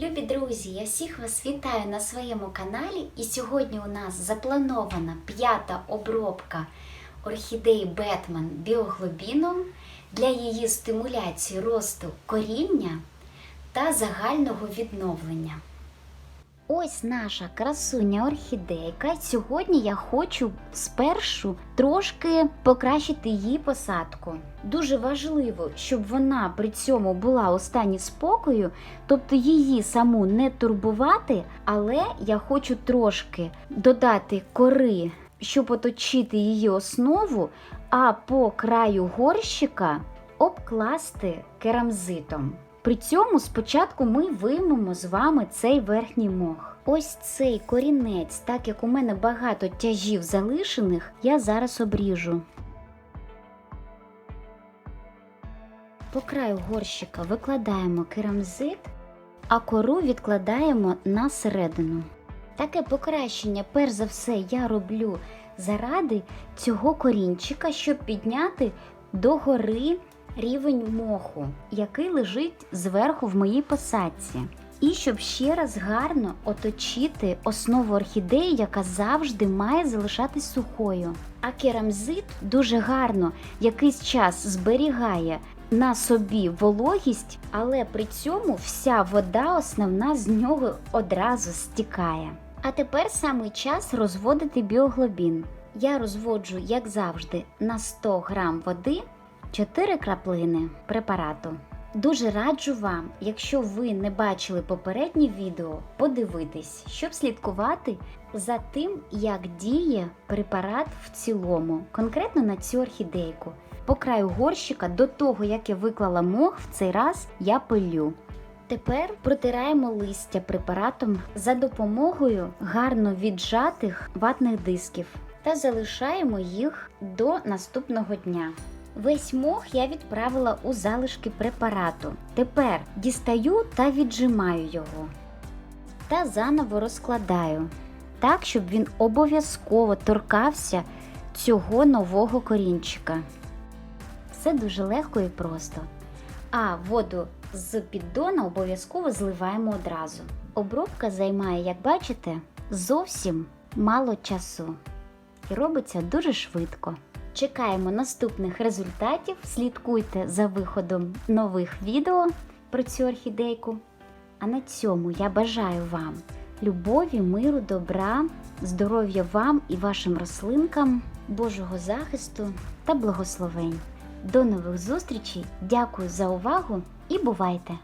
Любі друзі, я всіх вас вітаю на своєму каналі. І сьогодні у нас запланована п'ята обробка орхідеї Бетман біоглобіном для її стимуляції росту коріння та загального відновлення. Ось наша красуня орхідейка. Сьогодні я хочу спершу трошки покращити її посадку. Дуже важливо, щоб вона при цьому була у стані спокою, тобто її саму не турбувати, але я хочу трошки додати кори, щоб оточити її основу, а по краю горщика обкласти керамзитом. При цьому спочатку ми виймемо з вами цей верхній мох. Ось цей корінець, так як у мене багато тяжів залишених, я зараз обріжу. По краю горщика викладаємо керамзит, а кору відкладаємо на середину. Таке покращення, перш за все, я роблю заради цього корінчика, щоб підняти догори рівень моху, який лежить зверху в моїй посадці. І щоб ще раз гарно оточити основу орхідеї, яка завжди має залишатись сухою. А керамзит дуже гарно якийсь час зберігає на собі вологість, але при цьому вся вода основна з нього одразу стікає. А тепер саме час розводити біоглобін. Я розводжу, як завжди, на 100 грам води 4 краплини препарату. Дуже раджу вам, якщо ви не бачили попереднє відео, подивитись, щоб слідкувати за тим, як діє препарат в цілому, конкретно на цю орхідейку. По краю горщика до того, як я виклала мох, в цей раз я пилю. Тепер протираємо листя препаратом за допомогою гарно віджатих ватних дисків та залишаємо їх до наступного дня. Весь мох я відправила у залишки препарату. Тепер дістаю та віджимаю його. Та заново розкладаю, так, щоб він обов'язково торкався цього нового корінчика. Все дуже легко і просто. А воду з піддона обов'язково зливаємо одразу. Обробка займає, як бачите, зовсім мало часу і робиться дуже швидко. Чекаємо наступних результатів. Слідкуйте за виходом нових відео про цю орхідейку. А на цьому я бажаю вам любові, миру, добра, здоров'я вам і вашим рослинкам, Божого захисту та благословень. До нових зустрічей! Дякую за увагу і бувайте!